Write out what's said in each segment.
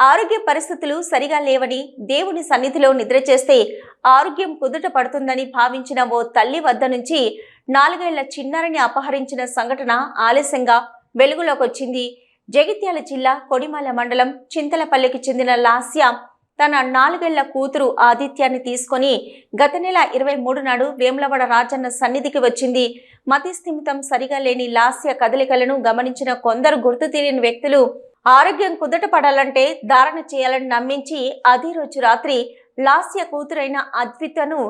ఆరోగ్య పరిస్థితులు సరిగా లేవని దేవుని సన్నిధిలో నిద్ర చేస్తే ఆరోగ్యం కుదుట పడుతుందని భావించిన ఓ తల్లి వద్ద నుంచి నాలుగేళ్ళ చిన్నారిని అపహరించిన సంఘటన ఆలస్యంగా వెలుగులోకి వచ్చింది. జగిత్యాల జిల్లా కొడిమల మండలం చింతలపల్లికి చెందిన లాస్య తన నాలుగేళ్ళ కూతురు ఆదిత్యాన్ని తీసుకొని గత నెల ఇరవై మూడు నాడు వేములవాడ రాజన్న సన్నిధికి వచ్చింది. మతి స్థిమితం సరిగా లేని లాస్య కదలికలను గమనించిన కొందరు గుర్తు తెలియని వ్యక్తులు ఆరోగ్యం కుదట పడాలంటే ధారణ చేయాలని నమ్మించి అదే రోజు రాత్రి లాస్య కూతురైన అద్వితను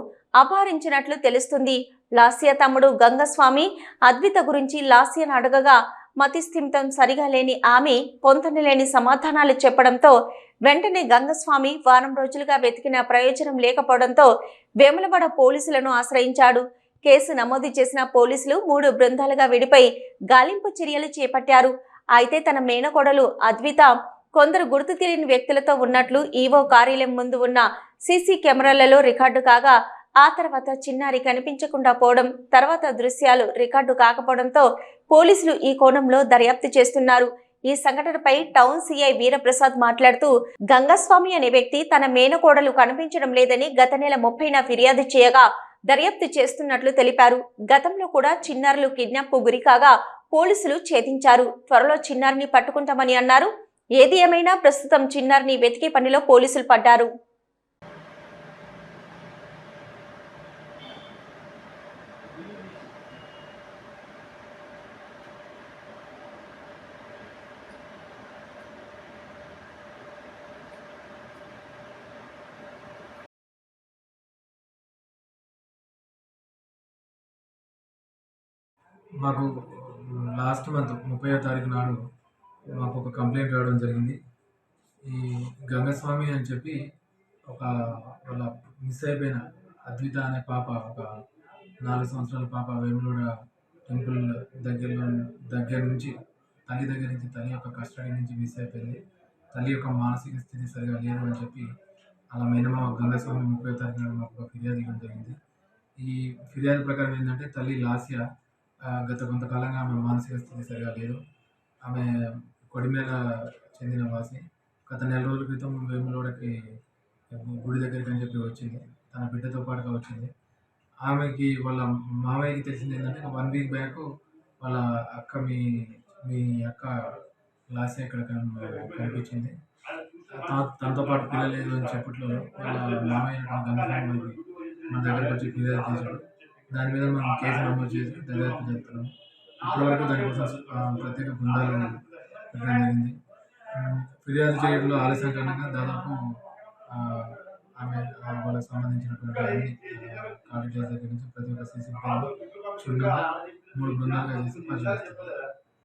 అపహరించినట్లు తెలుస్తుంది. లాస్య తమ్ముడు గంగస్వామి అద్విత గురించి లాస్యను అడగగా మతిస్థిమితం సరిగా లేని ఆమె పొంతనలేని సమాధానాలు చెప్పడంతో వెంటనే గంగస్వామి వారం రోజులుగా వెతికిన ప్రయోజనం లేకపోవడంతో వేములవాడ పోలీసులను ఆశ్రయించాడు. కేసు నమోదు చేసిన పోలీసులు మూడు బృందాలుగా విడిపై గాలింపు చర్యలు చేపట్టారు. అయితే తన మేనకోడలు అద్విత కొందరు గుర్తు తెలియని వ్యక్తులతో ఉన్నట్లు ఈవో కార్యాలయం ముందు ఉన్న సీసీ కెమెరాలలో రికార్డు కాగా ఆ తర్వాత చిన్నారి కనిపించకుండా పోవడం తర్వాత దృశ్యాలు రికార్డు కాకపోవడంతో పోలీసులు ఈ కోణంలో దర్యాప్తు చేస్తున్నారు. ఈ సంఘటనపై టౌన్ సిఐ వీరప్రసాద్ మాట్లాడుతూ గంగస్వామి అనే వ్యక్తి తన మేనకోడలు కనిపించడం లేదని గత నెల ముప్పైన ఫిర్యాదు చేయగా దర్యాప్తు చేస్తున్నట్లు తెలిపారు. గతంలో కూడా చిన్నారులు కిడ్నాప్కు గురికాగా పోలీసులు ఛేదించారు. త్వరలో చిన్నారిని పట్టుకుంటామని అన్నారు. ఏది ఏమైనా ప్రస్తుతం చిన్నారిని వెతికే పనిలో పోలీసులు పడ్డారు. మాకు లాస్ట్ మంత్ ముప్పై తారీఖు నాడు మాకు ఒక కంప్లైంట్ రావడం జరిగింది. ఈ గంగస్వామి అని చెప్పి ఒక వాళ్ళ మిస్ అయిపోయిన అద్విత అనే పాప ఒక నాలుగు సంవత్సరాల పాప వేములూడ టెంపుల్ దగ్గరలో దగ్గర నుంచి తల్లి దగ్గర నుంచి తల్లి యొక్క కస్టడీ నుంచి మిస్ అయిపోయింది. తల్లి యొక్క మానసిక స్థితి సరిగా లేదు అని చెప్పి అలా మినిమం గంగస్వామి ముప్పై తారీఖు నాడు మాకు ఒక ఫిర్యాదు ఇవ్వడం జరిగింది. ఈ ఫిర్యాదు ప్రకారం ఏంటంటే తల్లి లాస్య గత కొంతకాలంగా ఆమె మానసిక స్థితి సరిగా లేదు. ఆమె కొడిమేల చెందిన వాసి. గత నెల రోజుల క్రితం వేములోడకి గుడి దగ్గరికి అని చెప్పి వచ్చింది. తన బిడ్డతో పాటుగా వచ్చింది. ఆమెకి వాళ్ళ మామయ్యకి తెలిసింది ఏంటంటే వన్ వీక్ బ్యాక్ వాళ్ళ అక్క మీ మీ అక్క లాస్ట్ ఇక్కడ కనిపించింది. తనతో పాటు పిల్లలు లేదు అని చెప్పట్లో వాళ్ళ మామయ్య మన దగ్గరకు వచ్చి ఫిర్యాదు చేశాడు దాని మీద మనం కేసు నమోదు చేసి దర్యాప్తు చేస్తున్నాం ఇప్పటివరకు దానికోసం ప్రత్యేక బృందాలు పెట్టడం జరిగింది. ఫిర్యాదు చేయడంలో ఆలస్యం కారణంగా దాదాపు ఆమె వాళ్ళకి సంబంధించినటువంటి అన్ని దగ్గర నుంచి ప్రతి ఒక్క సీసీ క్షుణ్ణంగా మూడు బృందాలుగా చేసి పరిశీలిస్తున్నాం